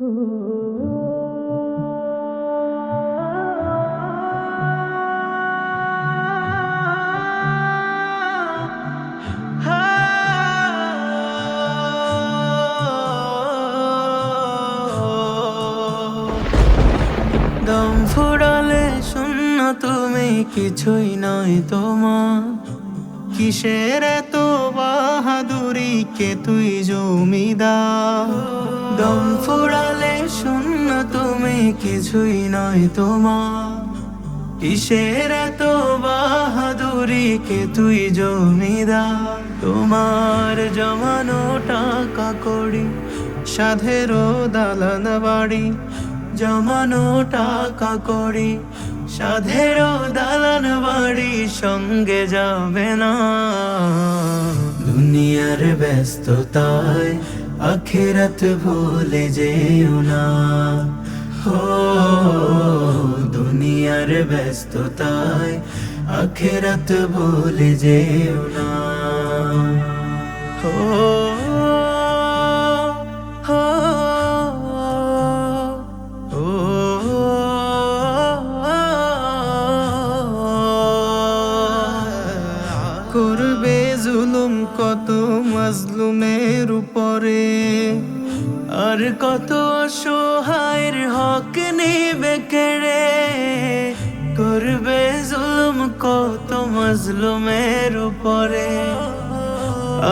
দম ফুরালে শূন্য তুমি কিছুই নয় তোমার। কিসের এত বাহাদুরি? কে তুই জমিদার? দম ফুরালে শূন্য, তুমি কিছুই নয় তোমার। কিসের এত বাহাদুরি? কে তুই জমিদার? তোমার জমানো টাকা করি সাধেরও দালান বাড়ি, জমানো টাকা করি সাধেরও দালান বাড়ি সঙ্গে যাবে না। দুনিয়ার ব্যস্ততায় আখেরাত ভুলে যেও না। হো, দুনিয়ার ব্যস্ততায় আখেরাত ভুলে যেও না। হো কত মজলুমের উপরে? আর কত অসহায়ের হক নেবে কেড়ে? করবে জুলুম কত মজলুমের উপরে?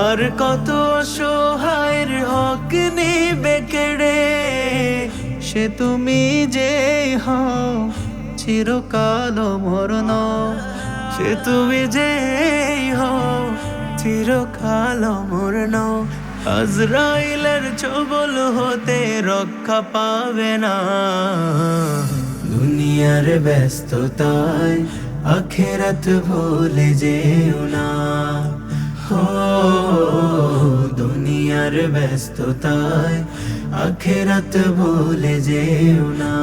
আর কত অসহায়ের হক নেবে কেড়ে? সে তুমি যে হও চিরকাল মরণ সে তুমি যে হও চিরকাল মরণ আজরাইলের ছবল হতে রক্ষা পাবে না। দুনিয়ার ব্যস্ততায় আখেরাত ভুলে যেও না। হো, দুনিয়ার ব্যস্ততায় আখেরাত ভুলে যেও না।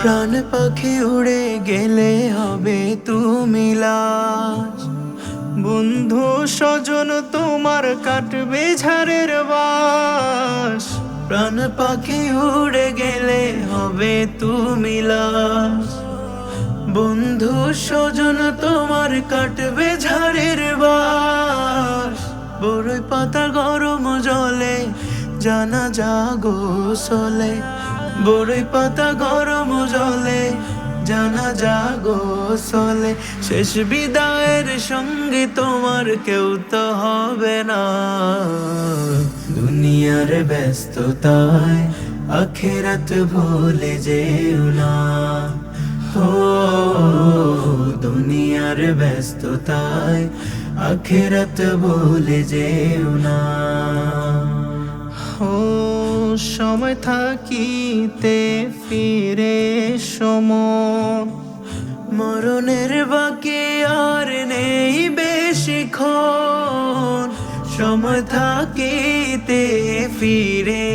প্রাণ পাখি উড়ে গেলে হবে তুমি লাশ বন্ধু স্বজন, তোমার কাটবে ঝাড়ের বাস। প্রাণ পাখি উড়ে গেলে হবে তুমি লাশ বন্ধু স্বজন, তোমার কাটবে ঝাড়ের বাস। বড়ই পাতা গরম জলে, জানা জাগো সলে। বড়ই পাতা গরম জলে, জানা জাগো সলে শেষ বিদায়ের সঙ্গে তোমার কেউ তো হবে না। দুনিয়ার ব্যস্ততায় আখেরাত ভুলে যেও না। হো দুনিয়ার ব্যস্ততায় আখেরাত ভুলে যেও না। হো সময় থাকিতে ফিরে সময় মরণের বাকি আর নেই বেশিক্ষণ সময় থাকিতে ফিরে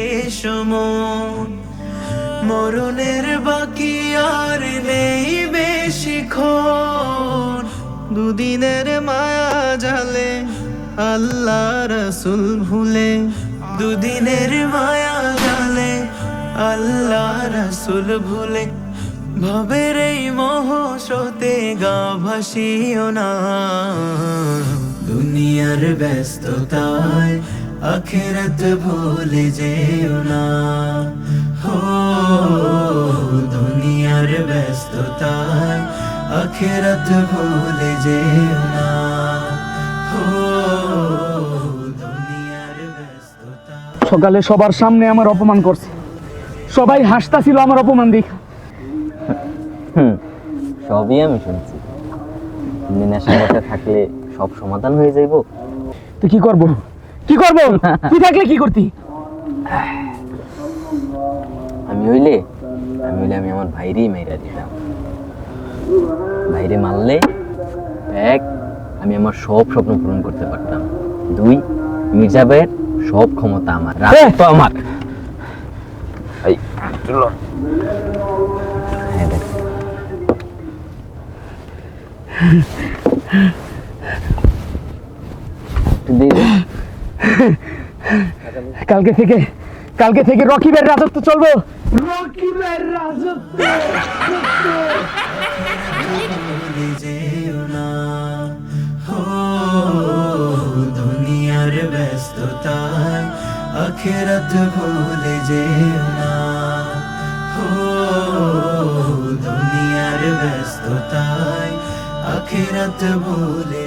সময় মরণের বাকি আর নেই বেশি বেশিক্ষণ দুদিনের মায়া জালে আল্লাহ রসুল ভুলে দুদিনের মায়া জালে আল্লাহ রসুল ভুলে। ভবের এই মহসতে গা ভাসিও না। দুনিয়ার ব্যস্ততায় আখেরাত ভুলে যেও না। হো, দুনিয়ার ব্যস্ততায় আখেরাত ভুলে যেও না। সকালে সবার সামনে আমার অপমান করছে। সবাই হাসতাছিল আমার অপমান দেখে। হুম সবই আমি শুনছি। এমনি নেশা করতে থাকলে সব সমাধান হয়ে যাইব। তুই কি করব? কি করব? তুই থাকলে কি করতি? আমি হইলে আমি হইলে আমি আমার ভাইরেই মেয়েরা দিতাম। ভাইরে মারলে এক আমি আমার সব স্বপ্ন পূরণ করতে পারতাম। দুই মির্জা ভাইয়ের সব ক্ষমতা আমার। তো আমার। এই হ্যাঁ। কালকে থেকে কালকে থেকে রকিবের রাজত্ব চলবো। রকিবের রাজত্ব। আখেরাত ভুলে যেও না। হো দুনিয়ার ব্যস্ততায় আখেরাত ভুলে